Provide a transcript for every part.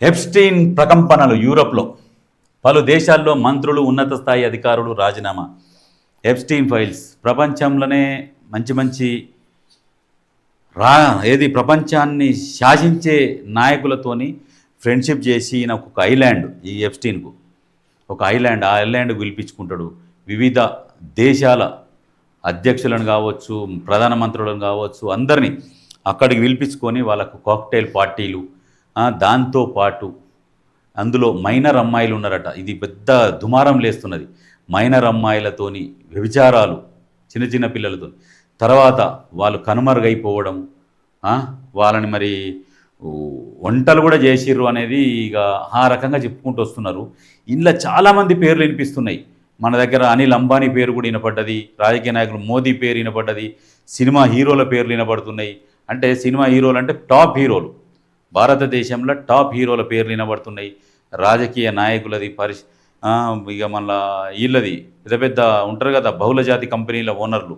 Epstein ప్రకంపనలు యూరప్లో. పలు దేశాల్లో మంత్రులు ఉన్నత స్థాయి అధికారులు రాజీనామా. ఎప్స్టీన్ ఫైల్స్ ప్రపంచంలోనే మంచి మంచి రా ఏది ప్రపంచాన్ని శాసించే నాయకులతోని ఫ్రెండ్షిప్ చేసి ఈయన ఒక ఐలాండ్ ఈ ఎప్స్టీన్కు ఒక ఐలాండ్ ఆ ఐలాండ్ పిలిపించుకుంటాడు వివిధ దేశాల అధ్యక్షులను కావచ్చు ప్రధానమంత్రులను కావచ్చు అందరినీ అక్కడికి పిలిపించుకొని వాళ్ళకు కాక్టైల్ పార్టీలు దాంతోపాటు దాంతో పాటు అందులో మైనర్ అమ్మాయిలు ఉన్నారట. ఇది పెద్ద దుమారం లేస్తున్నది. మైనర్ అమ్మాయిలతోని వ్యభిచారాలు చిన్న చిన్న పిల్లలతో తర్వాత వాళ్ళు కనుమరుగైపోవడం వాళ్ళని మరి వంటలు కూడా చేసిర్రు అనేది ఇక ఆ రకంగా చెప్పుకుంటూ వస్తున్నారు. ఇందులో చాలామంది పేర్లు వినిపిస్తున్నాయి. మన దగ్గర అనిల్ అంబానీ పేరు కూడా వినపడ్డది రాజకీయ నాయకులు మోదీ పేరు వినపడ్డది సినిమా హీరోల పేర్లు వినపడుతున్నాయి. అంటే సినిమా హీరోలు అంటే టాప్ హీరోలు. భారతదేశంలో టాప్ హీరోల పేర్లు వినబడుతున్నాయి. రాజకీయ నాయకులది పరిష్ ఇక మళ్ళా వీళ్ళది పెద్ద పెద్ద ఉంటారు కదా బహుళజాతి కంపెనీల ఓనర్లు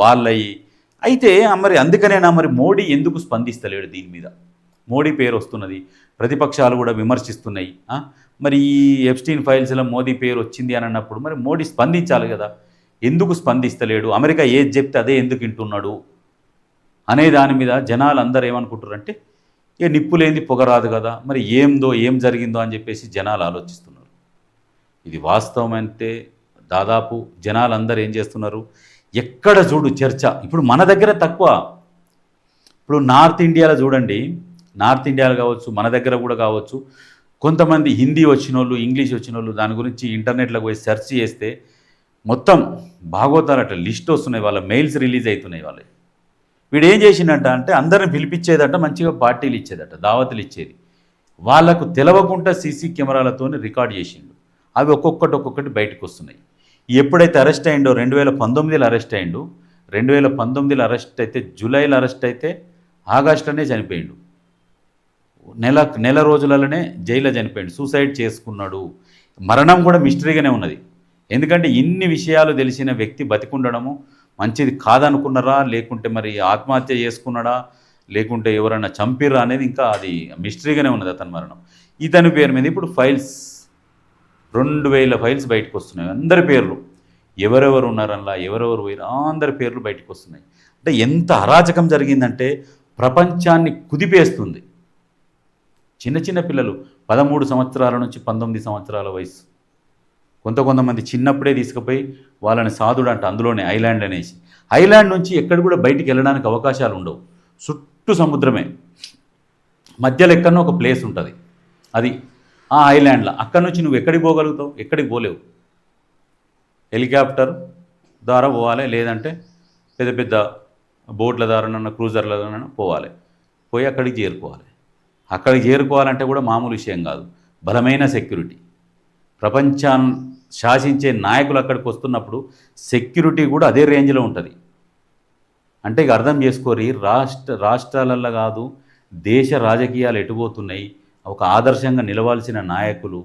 వాళ్ళయి. అయితే మరి అందుకనేనా మరి మోడీ ఎందుకు స్పందిస్తలేడు దీని మీద? మోడీ పేరు వస్తున్నది ప్రతిపక్షాలు కూడా విమర్శిస్తున్నాయి. మరి ఈ ఎప్స్టీన్ ఫైల్స్లో మోదీ పేరు వచ్చింది అని అన్నప్పుడు మరి మోడీ స్పందించాలి కదా. ఎందుకు స్పందిస్తలేడు? అమెరికా ఏది చెప్తే అదే ఎందుకు వింటున్నాడు? అనే దాని మీద జనాలు అందరూ ఏమనుకుంటారంటే ఇక నిప్పులేంది పొగరాదు కదా. మరి ఏందో ఏం జరిగిందో అని చెప్పేసి జనాలు ఆలోచిస్తున్నారు. ఇది వాస్తవం అంటే దాదాపు జనాలందరూ ఏం చేస్తున్నారు? ఎక్కడ చూడు చర్చ. ఇప్పుడు మన దగ్గర తక్కువ. ఇప్పుడు నార్త్ ఇండియాలో చూడండి. నార్త్ ఇండియాలో కావచ్చు మన దగ్గర కూడా కావచ్చు. కొంతమంది హిందీ వచ్చిన వాళ్ళు ఇంగ్లీష్ వచ్చిన వాళ్ళు దాని గురించి ఇంటర్నెట్లోకి పోయి సెర్చ్ చేస్తే మొత్తం భాగవతాలట లిస్ట్ వస్తున్నాయి. వాళ్ళ మెయిల్స్ రిలీజ్ అవుతున్నాయి వాళ్ళవి వీడు ఏం చేసిండట అంటే అందరిని పిలిపించేదట మంచిగా పార్టీలు ఇచ్చేదట దావతులు ఇచ్చేది. వాళ్ళకు తెలవకుండా సీసీ కెమెరాలతో రికార్డ్ చేసిండు. అవి ఒక్కొక్కటి ఒక్కొక్కటి బయటకు వస్తున్నాయి. ఎప్పుడైతే అరెస్ట్ అయిండో రెండు వేల పంతొమ్మిదిలో అరెస్ట్ అయిండు. రెండు వేల పంతొమ్మిదిలో అరెస్ట్ అయితే జూలైలో అరెస్ట్ అయితే ఆగస్టులోనే చనిపోయిండు. నెల నెల రోజులలోనే జైల్లో చనిపోయాడు. సూసైడ్ చేసుకున్నాడు. మరణం కూడా మిస్టరీగానే ఉన్నది. ఎందుకంటే ఇన్ని విషయాలు తెలిసిన వ్యక్తి బతికుండడము మంచిది కాదనుకున్నారా? లేకుంటే మరి ఆత్మహత్య చేసుకున్నాడా? లేకుంటే ఎవరైనా చంపిర్రా అనేది ఇంకా అది మిస్టరీగానే ఉన్నది అతని మరణం. ఇతని పేరు మీద ఇప్పుడు ఫైల్స్ రెండు వేల ఫైల్స్ బయటకు వస్తున్నాయి. అందరి పేర్లు. ఎవరెవరు ఉన్నారనలా ఎవరెవరు పోయినా అందరి పేర్లు బయటకు వస్తున్నాయి. అంటే ఎంత అరాచకం జరిగిందంటే ప్రపంచాన్ని కుదిపేస్తుంది. చిన్న చిన్న పిల్లలు పదమూడు సంవత్సరాల నుంచి పంతొమ్మిది సంవత్సరాల వయసు. కొంత కొంతమంది చిన్నప్పుడే తీసుకుపోయి వాళ్ళని సాధుడు అంట అందులోనే ఐలాండ్ అనేసి. ఐలాండ్ నుంచి ఎక్కడ కూడా బయటికి వెళ్ళడానికి అవకాశాలు ఉండవు. చుట్టూ సముద్రమే. మధ్యలో ఎక్కడో ఒక ప్లేస్ ఉంటుంది. అది ఆ ఐలాండ్లో. అక్కడి నుంచి నువ్వు ఎక్కడికి పోగలుగుతావు? ఎక్కడికి పోలేవు. హెలికాప్టర్ ద్వారా పోవాలి. లేదంటే పెద్ద పెద్ద బోట్ల ద్వారా క్రూజర్ల ద్వారా పోవాలి. పోయి అక్కడికి చేరుకోవాలి. అక్కడికి చేరుకోవాలంటే కూడా మామూలు విషయం కాదు. బలమైన సెక్యూరిటీ. ప్రపంచాన్ని శాసించే నాయకులు అక్కడికి వస్తున్నప్పుడు సెక్యూరిటీ కూడా అదే రేంజ్లో ఉంటుంది. అంటే ఇక అర్థం చేసుకోరి రాష్ట్ర రాష్ట్రాలల్లో కాదు దేశ రాజకీయాలు ఎటుపోతున్నాయి ఒక ఆదర్శంగా నిలవాల్సిన నాయకులు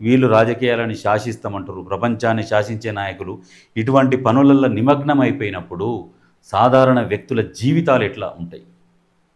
వీళ్ళు రాజకీయాలని శాసిస్తామంటారు ప్రపంచాన్ని శాసించే నాయకులు ఇటువంటి పనులలో నిమగ్నం అయిపోయినప్పుడు సాధారణ వ్యక్తుల జీవితాలు ఎట్లా ఉంటాయి?